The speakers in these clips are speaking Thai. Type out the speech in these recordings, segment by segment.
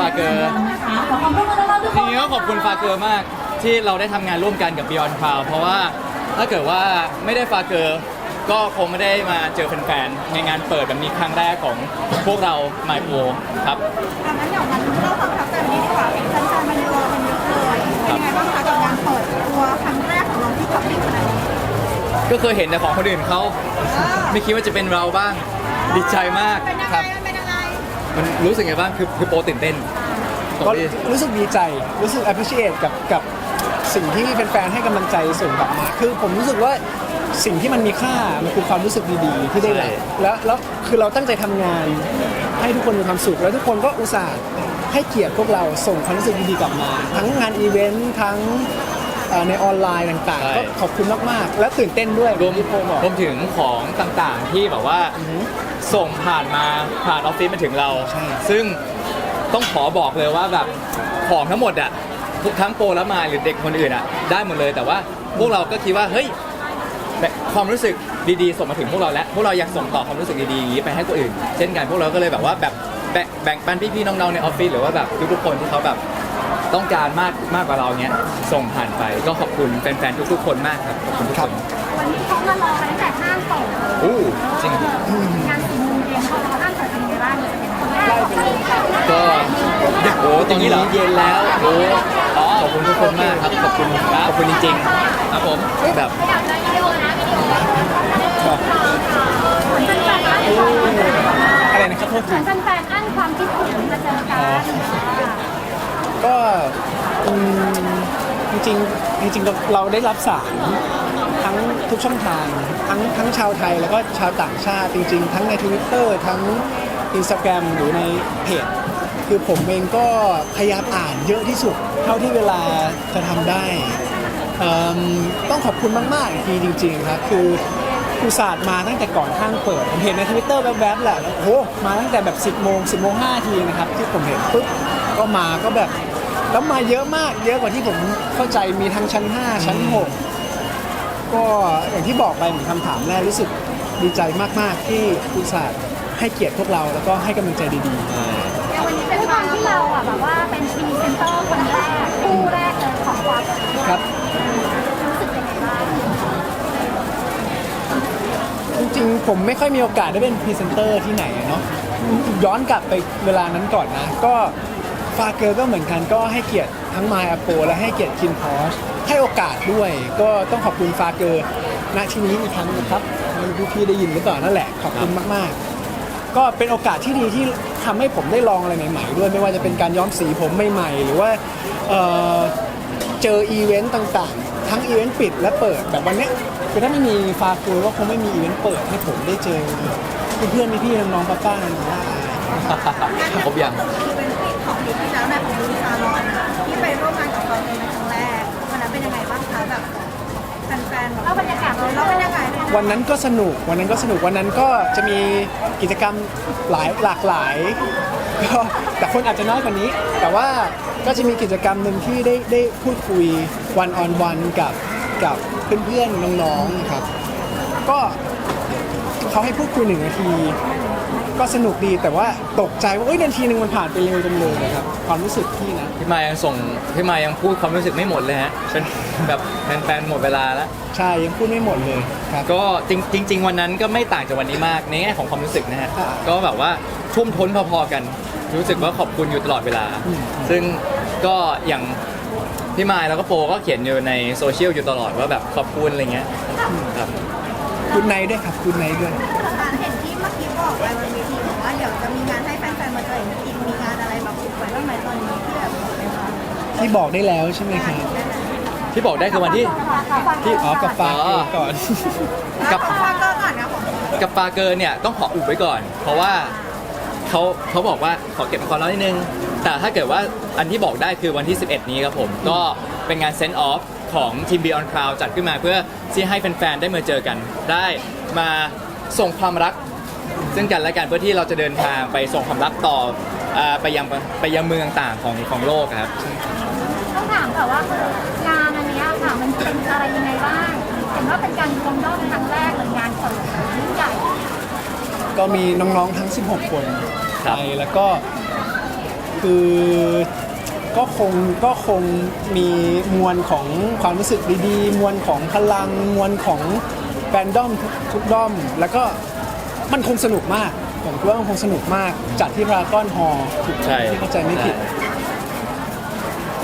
ฟาเกอร์นะคะขอความร่วมมือน้องๆทุกจคนริงๆก็ขอบคุณฟาเกอร์มากที่เราได้ทำงานร่วมกันกับ Beyond Cloud เพราะว่าถ้าเกิดว่าไม่ได้ฟาเกอร์ก็คงไม่ได้มาเจอแฟนๆในงานเปิดแบบนี้ครั้งแรกของพวกเรา My Pro ครับดังนั้นเดี๋ยวมันเล่าความประทับใจวันนี้ดีกว่าแฟนๆมันรอกันเยอะเลยเป็นยังไงบ้างคะกับการเปิดตัวครั้งแรกของเราที่พับลิกขนาดนี้ก็เคยเห็นแต่ของคนอื่นเขาไม่คิดว่าจะเป็นเราบ้างดีใจมากเป็นยังคไงรับ มันเป็นยังไง มันรู้สึกไงบ้างคือคือโปรตื่นเต้นตรงก็ที่รู้สึกดีใจ รู้สึก appreciate กับกับสิ่งที่แฟนๆ ให้กำลังใจส่งกลับมา คือผมรู้สึกว่าสิ่งที่มันมีค่า มันคือความรู้สึกดีๆ ที่ได้รับแล้วแล้วคือเราตั้งใจทำงาน ให้ทุกคนมีความสุข แล้วทุกคนก็อุตส่าห์ให้เกียรติพวกเราส่งความรู้สึกดีๆ กลับมา ทั้งงานอีเวนต์ ทั้ง เอ่อในออนไลน์ต่างๆก็ขอบคุณมาก ๆ และตื่นเต้นด้วยรวมที่โปรบอก รวมถึงของต่างๆที่แบบว่าส่งผ่านมาผ่านออฟฟิศมาถึงเรา ใช่ ซึ่งต้องขอบอกเลยว่าแบบของทั้งหมดอะทุกทั้งโปรและมายหรือเด็กคนอื่นอะได้หมดเลยแต่ว่าพวกเราก็คิดว่าเฮ้ยแบบความรู้สึกดีๆส่งมาถึงพวกเราแล้วพวกเราอยากส่งต่อความรู้สึกดีๆอย่างนี้ไปให้คนอื่น เช่นกันพวกเราก็เลยแบบว่าแบบแบ่งแบ่งปันพี่ๆน้องๆในออฟฟิศหรือว่าแบบทุกๆคนที่เขาแบบ ต้องการมากมากกว่าเราเนี้ยส่งผ่านไปก็ขอบคุณแฟนๆทุกๆคนมากครับขอบคุณทุกคนวันนี้เขามารอกันตั้งแต่ห้างเปิดเลยอู้จริง งานสี่โมงเย็นพอเราห้างเปิดเป็นยังไงบ้างเลยเป็นครั้งแรกของที่ก็โอ้ตอนนี้เย็นแล้วโอ้ขอบคุณทุกคนมากครับขอบคุณครับขอบคุณจริงๆครับผมแบบอยากได้วิดีโอนะวิดีโอเหมือนแฟนๆอั้นความอะไรนะครับโทษเหทีมือนแฟนๆอั้นความคิดถึงมาเจอกัน ก็อืมจริงๆจริงๆเราได้รับสารทั้งทุกช่องทางทั้งทั้งชาวไทยแล้วก็ชาวต่างชาติจริง ๆ ทั้งใน Twitter ทั้ง Instagram หรือในเพจคือผมเองก็พยายามอ่านเยอะที่สุด เท่าที่เวลาจะทำได้เอิ่มต้องขอบคุณมากๆอีกทีจริงๆครับคืออุตส่าห์มาตั้งแต่ก่อนห้างเปิดผมเห็นในทวิตเตอร์แวบๆแหละโอ้โหมาตั้งแต่แบบ 10โมง10โมง5ทีนะครับที่ผมเห็นปุ๊บก็มาก็แบบ แล้วมาเยอะมากเยอะกว่าที่ผมเข้าใจมีทั้งชั้น 5 ชั้น 6 ก็อย่างที่บอกไปเหมือนคำถามแรกรู้สึกดีใจมาก ๆ ที่อุตส่าห์ให้เกียรติพวกเราแล้วก็ให้กำลังใจดีในวันนี้เป็นวันที่เราอะแบบว่าเป็นพรีเซนเตอร์คนแรกคู่แรกเลยของความๆครับ รู้สึกยังไงบ้างจริงๆ ผมไม่ค่อยมีโอกาสได้เป็นพรีเซนเตอร์ที่ไหนอะเนาะย้อนกลับไปเวลานั้นก่อนนะ ก็ ฟาเกอร์ก็เหมือนกันก็ให้เกียรติทั้งมายอโปและให้เกียรติคินพอชให้โอกาสด้วย ก็ต้องขอบคุณฟาเกอร์ณที่นี้อีกครั้งหนึงครับไม่รู้พี่ๆได้ยินหรือเปล่านั่นแหละขอบคุณมากๆ ก็เป็นโอกาสที่ดีที่ทำให้ผมได้ลองอะไรใหม่ๆด้วยไม่ว่าจะเป็นการย้อมสีผมใหม่ๆหรือว่าเอ่อเจออีเวนต์ต่างๆ ทั้งอีเวนต์ปิดและเปิดแบบวันเนี้ยคือถ้าไม่มีฟาคูก็คงไม่มีอีเวนต์เปิดให้ผมได้เจอเพื่อนๆพี่ๆน้องๆป้าๆน้าๆ ครบยัง คือเป็น ปีของปีที่แล้วนะของดูซาลอนที่ไปร่วมงานกับเราในครั้งแรกวันนั้นเป็นยังไงบ้างคะแบบแฟนๆแบบเล่าบรรยากาศเลยเล่าบรรยากาศเลยวันนั้นก็สนุกวันนั้นก็สนุกวันนั้นก็จะมีกิจกรรมหลายหลากหลายก็แต่คนอาจจะน้อยกว่านี้ แต่ว่าก็จะมีกิจกรรมหนึ่งที่ได้ได้พูดคุยวันออนวันกับกับเพื่อนๆน้องๆครับ ก็เขาให้พูดคุยหนึ่งนาที ก็สนุกดีแต่ว่าตกใจว่าเอ้ยนาทีหนึ่งมันผ่านไปเร็วจังเลยนะครับความรู้สึกพี่นะ พี่มายยังส่งพี่มายยังพูดความรู้สึกไม่หมดเลยฮะเป็นแบบแฟนๆหมดเวลาแล้ว ใช่ยังพูดไม่หมดเลยครับ ก็จริงจริง ๆ วันนั้นก็ไม่ต่างจากวันนี้มากในแง่ของความรู้สึกนะฮะอ่า ก็แบบว่าทุ่วมท้นพอๆกัน รู้สึกว่าขอบคุณอยู่ตลอดเวลาอืมซึ่งก็อย่างพี่มายแล้วก็โปก็เขียนอยู่ในโซเชียลอยู่ตลอดว่าแบบขอบคุณอะไรเงี้ยครับ คุณไนท์ด้วยครับคุณไนท์ด้วยเห็นที่เมื่อกี้บอกไปบนเนๆมาเจออีกมีงานอะไรแบบอุบไว้บ้างไหมตอนนี้ที่แบบบอกไปว่าที่บอกได้แล้วใช่ไหมครับที่บอกได้คือวันที่ ที่อ๋อกับฟาเกอร์ก่อน กับฟังก็ก่อนนะผมกับปาเกอร์เนี่ยต้องขออุบไว้ก่อน เพราะว่าเขาเขาบอกว่าขอเก็บความลับนิดนึง แต่ถ้าเกิดว่าอันที่บอกได้คือวันที่ 11 นี้ครับผม ก็เป็นงาน Send Off ของทีม Beyond Cloud จัดขึ้นมาเพื่อที่ให้แฟนๆ ได้มาเจอกัน ได้มาส่งความรัก ซึ่งกันและกันเพื่อที่เราจะเดินทางไปส่งความรักต่ออ่าไปยังไปยังเมืองต่างๆของของโลกครับ ต้องถามแต่ว่าคืองานอันเนี้ยค่ะมันเป็นอะไรยังไงบ้างเห็นว่าเป็นการรวมยอดครั้งแรกเลยงานเปิดยิ่งใหญ่ก็มีน้องๆทั้ง 16 คนครับไปแล้วก็คือก็คงก็คงมีมวลของความรู้สึกดีๆ มวลของพลัง มวลของแฟนด้อมทุกทุกด้อม แล้วก็ มันคงสนุกมาก ผมคิดว่ามันคงสนุกมากจัดที่พารากอนฮอลล์ถูกใช่ ที่เข้าใจไม่ผิด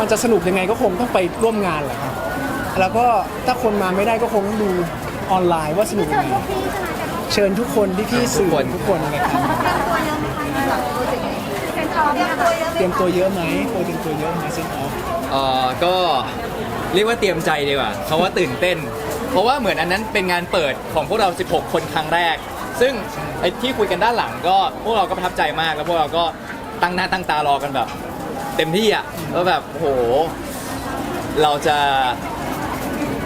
มันจะสนุกยังไงก็คงต้องไปร่วมงานแหละครับ แล้วก็ถ้าคนมาไม่ได้ก็คงต้องดูออนไลน์ว่าสนุกยังไงเชิญทุกคนที่พี่ๆสื่อทุกคนเลยครับตัวเยอะไหมคะหลังโปรเจกต์นี้เป็นตัวเยอะตัวเยอะเตรียมตัวเยอะไหมโปรเตรียมตัวเยอะไหมเซนออฟเอ่อก็เรียกว่าเตรียมใจดีกว่าเพราะว่าตื่นเต้น เพราะว่าเหมือนอันนั้นเป็นงานเปิดของพวกเรา 16 คนครั้งแรก ซึ่งไอ้ที่คุยกันด้านหลังก็พวกเราก็ประทับใจมากแล้วพวกเราก็ตั้งหน้าตั้งตารอกันแบบ เต็มที่อะแล้วแบบโอ้โห เราจะ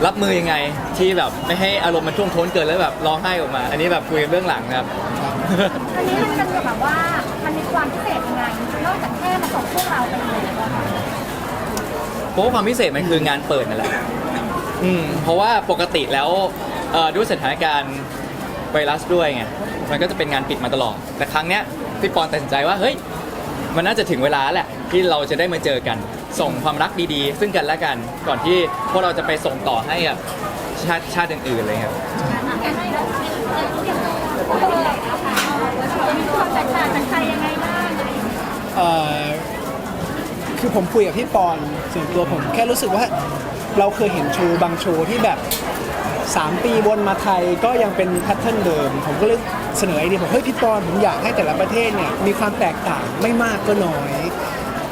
รับมือยังไงที่แบบไม่ให้อารมณ์มันท่วมท้นเกินแล้วแบบร้องไห้ออกมา อันนี้แบบคุยกันเบื้องหลังนะครับ อันนี้มันเป็นแบบว่ามันมีความพิเศษยังไงนอกจากแค่มาส่งพวกเราไปเลยอะค่ะเพราะว่าความพิเศษมันคืองานเปิดนั่นแหละ อืมเพราะว่าปกติแล้วเอ่อด้วยสถานการณ์ ไวรัสด้วยไงมันก็จะเป็นงานปิดมาตลอด แต่ครั้งเนี้ยพี่ปอนตัดสินใจว่าเฮ้ยมันน่าจะถึงเวลาแหละที่เราจะได้มาเจอกัน ส่งความรักดีๆ ซึ่งกันและกันก่อนที่พวกเราจะไปส่งต่อให้กับชาติชาติอื่นๆเลยครับ เอ่อคือผมคุยกับพี่ปอนส่วนตัวผมแค่รู้สึกว่าเราเคยเห็นโชว์บางโชว์ที่แบบ 3 ปีวนมาไทยก็ยังเป็นแพทเทิร์นเดิม ผมก็เลยเสนอไอเดียบอกเฮ้ยพี่ปอนผมอยากให้แต่ละประเทศเนี่ยมีความแตกต่างไม่มากก็น้อย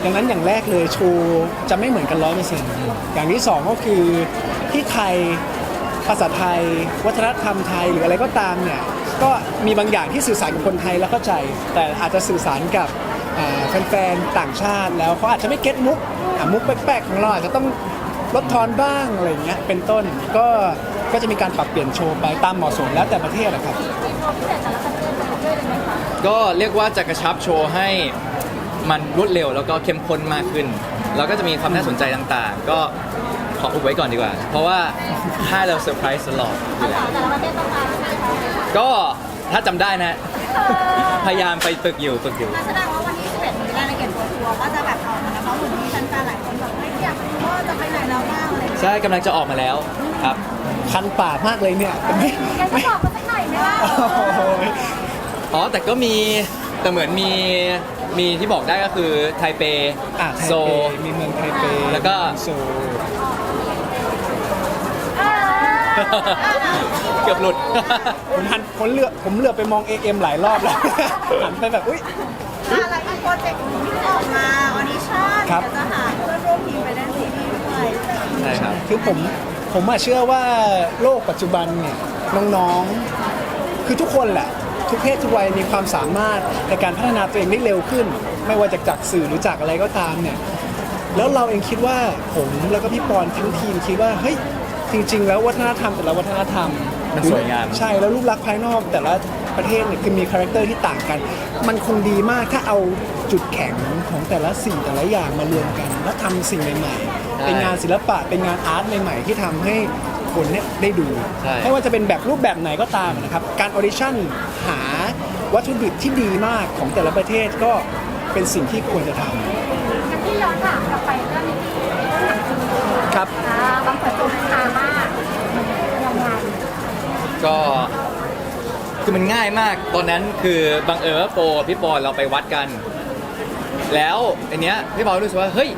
ดังนั้นอย่างแรกเลยชว์จะไม่เหมือนกันร้อยเปอร์เซ็นต์อย่างที่สองก็คือที่ไทยภาษาไทย วัฒนธรรมไทยหรืออะไรก็ตามเนี่ยก็มีบางอย่างที่สื่อสารกับคนไทยแล้วเข้าใจ แต่อาจจะสื่อสารกับแฟนๆต่างชาติแล้วเขาอาจจะไม่เก็ตมุกมุกแปลกๆของเราอาจจะต้องลดทอนบ้างอะไรอย่างเงี้ยเป็นต้นก็ ก็จะมีการปรับเปลี่ยนโชว์ไปตามเหมาะสมแล้วแต่ประเทศนะครับ มีความพิเศษแต่ละประเทศแต่ละประเทศเลยไหมคะก็เรียกว่าจะกระชับโชว์ให้มันรวดเร็วแล้วก็เข้มข้นมากขึ้น แล้วก็จะมีความน่าสนใจต่างๆ ก็ขออุบไว้ก่อนดีกว่า เพราะว่าให้เราเซอร์ไพรส์ตลอดอยู่แล้วแต่ละประเทศต้องการยังไงคะก็ถ้าจำได้นะ พยายามไปฝึกอยู่ฝึกอยู่ แสดงว่าวันที่11นี้รายละเอียดตัวทัวร์ก็จะแบบออกมาแล้วเพราะเหมือนมีแฟนๆหลายคนแบบไม่อยากรู้ว่าจะไปไหนแล้วบ้างอะไรอย่างเงี้ย ใช่กำลังจะออกมาแล้วครับ คันปากมากเลยเนี่ยไม่อยากจะบอกมาสักหน่อยไหมว่าโอ้ยอ๋อแต่ก็มีแต่เหมือนมีมีที่บอกได้ก็คือไทเปอะไทโซ เปมีเมืองไทเปแล้วก็ โซเกือบหลุด ผมหันผมเหลือบผมเหลือบไปมอง AM หลายรอบแล้ว หันไปแบบอุ้ยอะไรอีกโปรเจกต์ที่ออกมาออดิชั่นครับ เดี๋ยวจะหาเพื่อนร่วมทีมไปเล่นซีรีส์ด้วยใช่ครับ คือผมผมอะเชื่อว่าโลกปัจจุบันเนี่ยน้องๆ คือทุกคนแหละ ทุกเพศทุกวัยมีความสามารถในการพัฒนาตัวเองได้เร็วขึ้น ไม่ว่าจากจากสื่อหรือจากอะไรก็ตามเนี่ยแล้วเราเองคิดว่าผมแล้วก็พี่ปอนทั้งทีมคิดว่าเฮ้ยจริง ๆ แล้ววัฒนธรรมแต่ละวัฒนธรรมมันสวยงาม ใช่แล้วรูปลักษณ์ภายนอกแต่ละประเทศเนี่ยคือมีคาแรคเตอร์ที่ต่างกัน มันคงดีมากถ้าเอาจุดแข็งของแต่ละสิ่งแต่ละอย่างมารวมกัน แล้วทำสิ่งใหม่ๆ เป็นงานศิลปะเป็นงานอาร์ตใหม่ๆที่ทำให้คนเนี่ยได้ดู ใช่ ไม่ว่าจะเป็นแบบรูปแบบไหนก็ตามนะครับ การออดิชั่นหาวัตถุดิบที่ดีมากของแต่ละประเทศก็เป็นสิ่งที่ควรจะทำงั้นที่ย้อนถามกลับไปเรื่องนี้เรื่องหนังจีนครับ อ่าบางเปิดตัวเป็นทามากยังไงก็คือมันง่ายมาก ตอนนั้นคือบังเอิญว่าโปรพี่ปอนเราไปวัดกัน แล้วอันเนี้ยพี่ปอนรู้สึกว่าเฮ้ย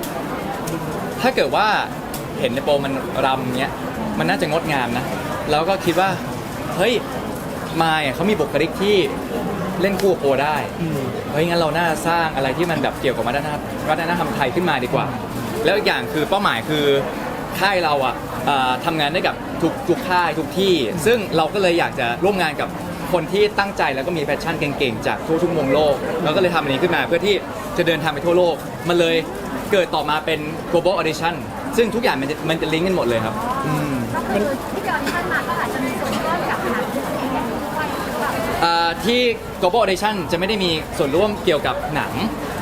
ถ้าเกิดว่าเห็นในโปรมันรำเนี้ยมันน่าจะงดงามนะ แล้วก็คิดว่า เฮ้ยมายอะเขามีบุคลิกที่เล่นคู่กับโปรได้ เฮ้ยงั้นเราน่าสร้างอะไรที่มันแบบเกี่ยวกับวัฒนธรรมวัฒนธรรมไทยขึ้นมาดีกว่า แล้วอีกอย่างคือเป้าหมายคือค่ายเราอะเอ่อทำงานได้กับทุกทุกค่ายทุกที่ ซึ่งเราก็เลยอยากจะร่วมงานกับคนที่ตั้งใจแล้วก็มีแพชชั่นเก่งๆ จากทั่วทุกมุมโลกเราก็เลยทำอันนี้ขึ้นมาเพื่อที่จะเดินทางไปทั่วโลกมันเลย เกิดต่อมาเป็น global audition ซึ่งทุกอย่างมันจะมันจะลิงก์กันหมดเลยครับอืมก็คือที่จอที่ท่านมาก็อาจจะมีส่วนร่วมกับหนังที่ตัวเองด้วยหรือเปล่าอ่าที่ global audition จะไม่ได้มีส่วนร่วมเกี่ยวกับหนัง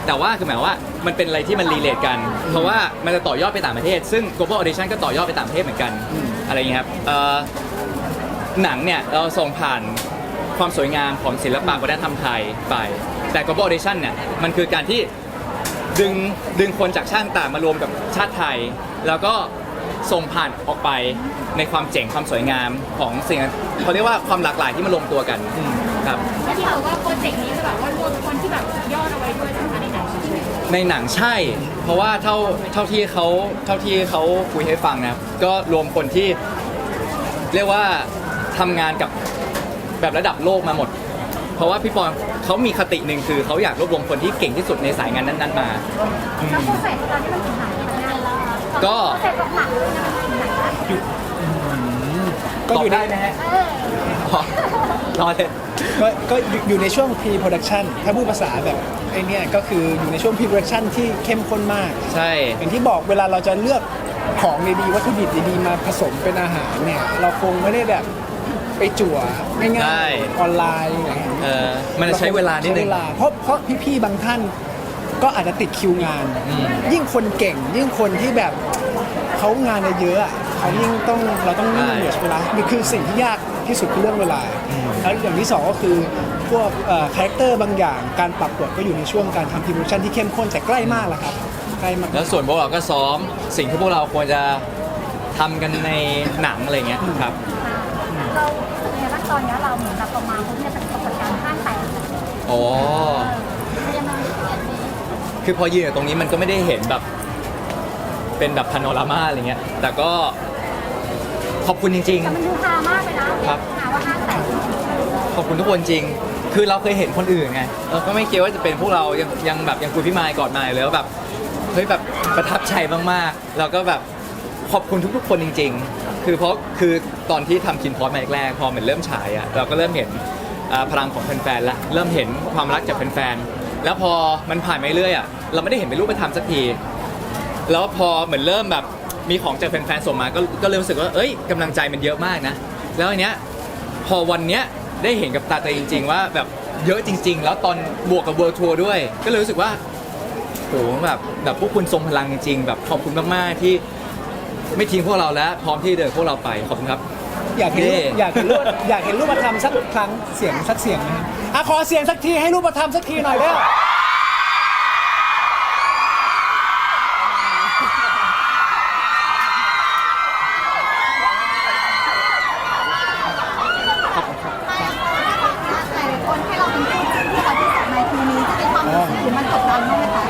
แต่ว่าคือหมายว่ามันเป็นอะไรที่มันรีเลทกัน เพราะว่ามันจะต่อยอดไปต่างประเทศ ซึ่ง global audition ก็ต่อยอดไปต่างประเทศเหมือนกันอืมอะไรอย่างเงี้ยครับเอ่อหนังเนี่ยเราส่งผ่านความสวยงามของศิลปะวัฒนธรรมไทยไป แต่ global audition เนี่ยมันคือการที่ ดึงดึงคนจากชาติต่างมารวมกับชาติไทย แล้วก็ส่งผ่านออกไปในความเจ๋งความสวยงามของสิ่งเขาเรียกว่าความหลากหลายที่มารวมตัวกันครับ แล้วที่บอกว่าโปรเจกต์นี้จะแบบว่ารวมคนที่แบบยอดเอาไว้ด้วยนะคะในหนังในหนังใช่ เพราะว่าเท่าเท่าที่เขาเท่าที่เขาคุยให้ฟังนะครับก็รวมคนที่เรียกว่าทำงานกับแบบระดับโลกมาหมด เพราะว่าพี่ปอนเขามีคติหนึ่งคือเขาอยากรวบรวมคนที่เก่งที่สุดในสายงานนั้นๆมา แล้วโปรเซสตอนที่มันถึงไหนคะเนี่ยก็ โปรเซสของหนังเนี่ยมันถึงไหนแล้วก็อยู่ตบในได้ไหมฮะเอออ๋อรอเลยก็ก็อยู่อยู่ในช่วง pre production ถ้าพูดภาษาแบบไอ้เนี่ยก็คืออยู่ในช่วง pre production ที่เข้มข้นมาก ใช่ อย่างที่บอกเวลาเราจะเลือกของดีๆวัตถุดิบดีๆมาผสมเป็นอาหารเนี่ย เราคงไม่ได้แบบ ไปจั่วง่ายๆออนไลน์อย่างเงี้ยเออมันจะใช้เวลานิดนึใช้งเวลาเพราะเพราะพี่ๆบางท่านก็อาจจะติดคิวงาน อืม ยิ่งคนเก่ง ยิ่งคนที่แบบเขางานเยอะๆอะเขายิ่งต้องเราต้องนิ่งเหลือเวลานี่คือสิ่งที่ยากที่สุดคือเรื่องเวลาแล้วอย่างที่สองก็คือพวกคาแรคเตอร์บางอย่างการปรับบทก็อยู่ในช่วงการทำพิมพ์ชั่นที่เข้มข้นแต่ใกล้มากแล้วครับใกล้มากแล้วส่วนพวกเราก็ซ้อมสิ่งที่พวกเราควรจะทำกันในหนังอะไรเงี้ยครับ เราสึกไงบ้างตอนเนี้ยเราเหมือนแบบประมาณพวกเนี่ยเป็นประสบการณ์ข้างแตกอ๋อ เป็นยังไงเนี่ยนี้คือพอยืนอยู่ตรงนี้มันก็ไม่ได้เห็นแบบ เป็นแบบพาโนรามาอะไรเงี้ย แต่ก็ขอบคุณจริง แต่มันดูฮามากเลยนะครับ หาว่าห้างแตกๆขอบคุณทุกคนจริง คือเราเคยเห็นคนอื่นไงเราก็ไม่คิดว่าจะเป็นพวกเรา ยังยังแบบยังคุยพี่มายก่อนมาเลยแล้วแบบ เฮ้ยแบบประทับใจมากๆ แล้วก็แบบขอบคุณทุกๆคนจริง ๆ คือเพราะคือตอนที่ทำคินพอสมาแรกๆพอมันเริ่มฉายอะเราก็เริ่มเห็นอ่าพลังของแฟนๆละเริ่มเห็นความรักจากแฟนๆแล้วพอมันผ่านไปเรื่อยอะเราไม่ได้เห็นเป็นรูปธรรมสักที แล้วพอเหมือนเริ่มแบบมีของจากแฟนๆส่งมาก็ก็เริ่มรู้สึกว่าเอ้ยกำลังใจมันเยอะมากนะ แล้วอันเนี้ยพอวันเนี้ยได้เห็นกับตาตัวเองจริง ๆ ว่าแบบเยอะจริง ๆ แล้วตอนบวกกับเวิร์ทัวร์ด้วย ก็เลยรู้สึกว่า โหแบบแบบพวกคุณทรงพลังจริงๆแบบขอบคุณมาก ๆ ที่ ไม่ทิ้งพวกเราแล้วพร้อมที่เดินพวกเราไปขอบคุณครับ อยากเห็นรูปเท่อยากเห็นรูปอยากเห็นรูปธรรมสักครั้งเสียงสักเสียงนะฮะอะขอเสียงสักทีให้รูปธรรมสักทีหน่อยเด้อ หลายๆคนให้เราเป็นคู่จิ้นที่เราที่สุดในทีนี้จะมีความรู้สึกหรือมันกดดันบ้างไหมคะ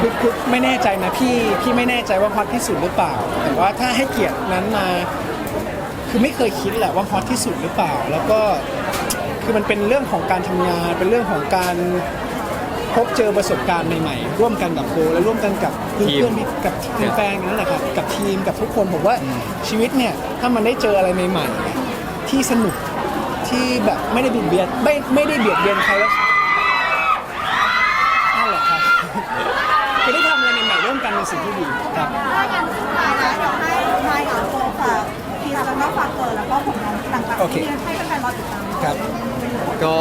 คือคือไม่แน่ใจนะ พี่พี่ไม่แน่ใจว่าฮอตที่สุดหรือเปล่า แต่ว่าถ้าให้เกียรตินั้นมา คือไม่เคยคิดแหละว่าฮอตที่สุดหรือเปล่า แล้วก็คือมันเป็นเรื่องของการทำงาน เป็นเรื่องของการพบเจอประสบการณ์ใหม่ๆ ร่วมกันกับโบและร่วมกันกับเพื่อนๆที่กับแฟนๆนั่นแหละครับกับทีมกับทุกคนผมว่าชีวิตเนี่ยถ้ามันได้เจออะไรใหม่ๆ ที่สนุกที่แบบไม่ได้เบียดเบียนไม่ไม่ได้เบียดเบียนใครแล้วนั่นแหละครับ จะได้ทำอะไรใหม่ๆร่วมกันเป็น สิ่งที่ดีครับ ถ้าอย่างสุดท้ายแล้วเดี๋ยวให้ไมค์กับโฟฝากทีแล้วก็ฝากเกิดแล้วก็ผลงานต่างๆโอเค ที่ให้แฟนๆรอติดตามครับ ก็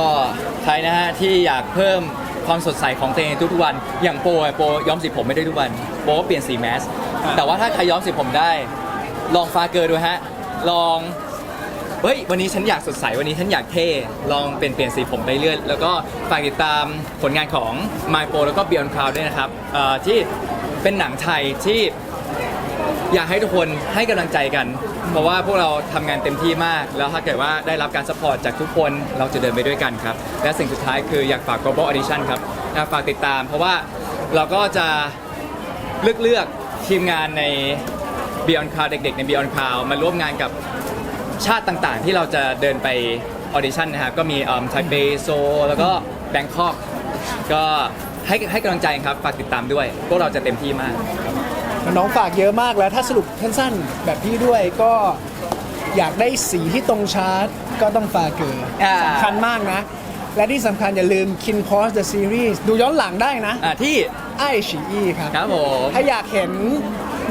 ใครนะฮะที่อยากเพิ่มความสดใสของตัวเองทุกๆวัน อย่างโปรอะโปรย้อมสีผมไม่ได้ทุกวันโปรก็เปลี่ยนสีแมส อ่า แต่ว่าถ้าใครย้อมสีผมได้ ลองฟาเกอร์ดูฮะ ลองเฮ้ยวันนี้ฉันอยากสดใสวันนี้ฉันอยากเท่ลองเปลี่ยนเปลี่ยนสีผมไปเรื่อยแล้วก็ฝากติดตามผลงานของ My Pro แล้วก็ Beyond Cloud ด้วยนะครับเอ่อที่ เป็นหนังไทยที่อยากให้ทุกคนให้กำลังใจกัน เพราะว่าพวกเราทำงานเต็มที่มาก แล้วถ้าเกิดว่าได้รับการสปอร์ตจากทุกคนเราจะเดินไปด้วยกันครับ และสิ่งสุดท้ายคืออยากฝาก global audition ครับอยากฝากติดตาม เพราะว่าเราก็จะเลือกเลือกทีมงานใน Beyond Cloud เด็กๆ ใน Beyond Cloud มาร่วมงานกับชาติต่างๆ ที่เราจะเดินไปออดิชั่นนะครับก็มีไทเปโซแล้วก็แบงคอกก็ ให้ให้กำลังใจครับฝากติดตามด้วย พวกเราจะเต็มที่มาก น้องฝากเยอะมากแล้วถ้าสรุปสั้นๆแบบพี่ด้วยก็อยากได้สีที่ตรงชาร์ตก็ต้องฝากเกิดอ่า สำคัญมากนะ และที่สำคัญอย่าลืม Kin p o s The Series ดูย้อนหลังได้นะอ่าที่ไอฉีอีครับ ครับผม ถ้าอยากเห็น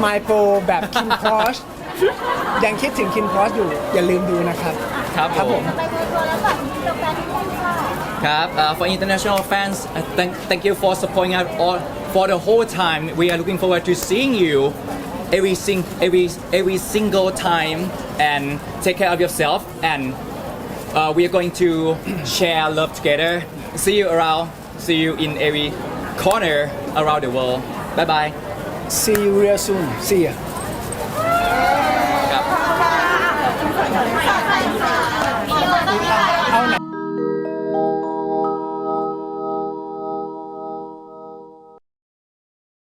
My Pro แบบ Kin p o s ยังคิดถึง Kin p o s อยู่อย่าลืมดูนะครับ ครับครับผผมมไปเบอร์ตัวแล้วแบบมีแฟนๆทุกคนค่ะ ครับ uh, for international fans uh, thank thank you for supporting us all for the whole time we are looking forward to seeing you every sing every every single time and take care of yourself and uh, we are going to share love together see you around see you in every corner around the world bye bye see you real soon see ya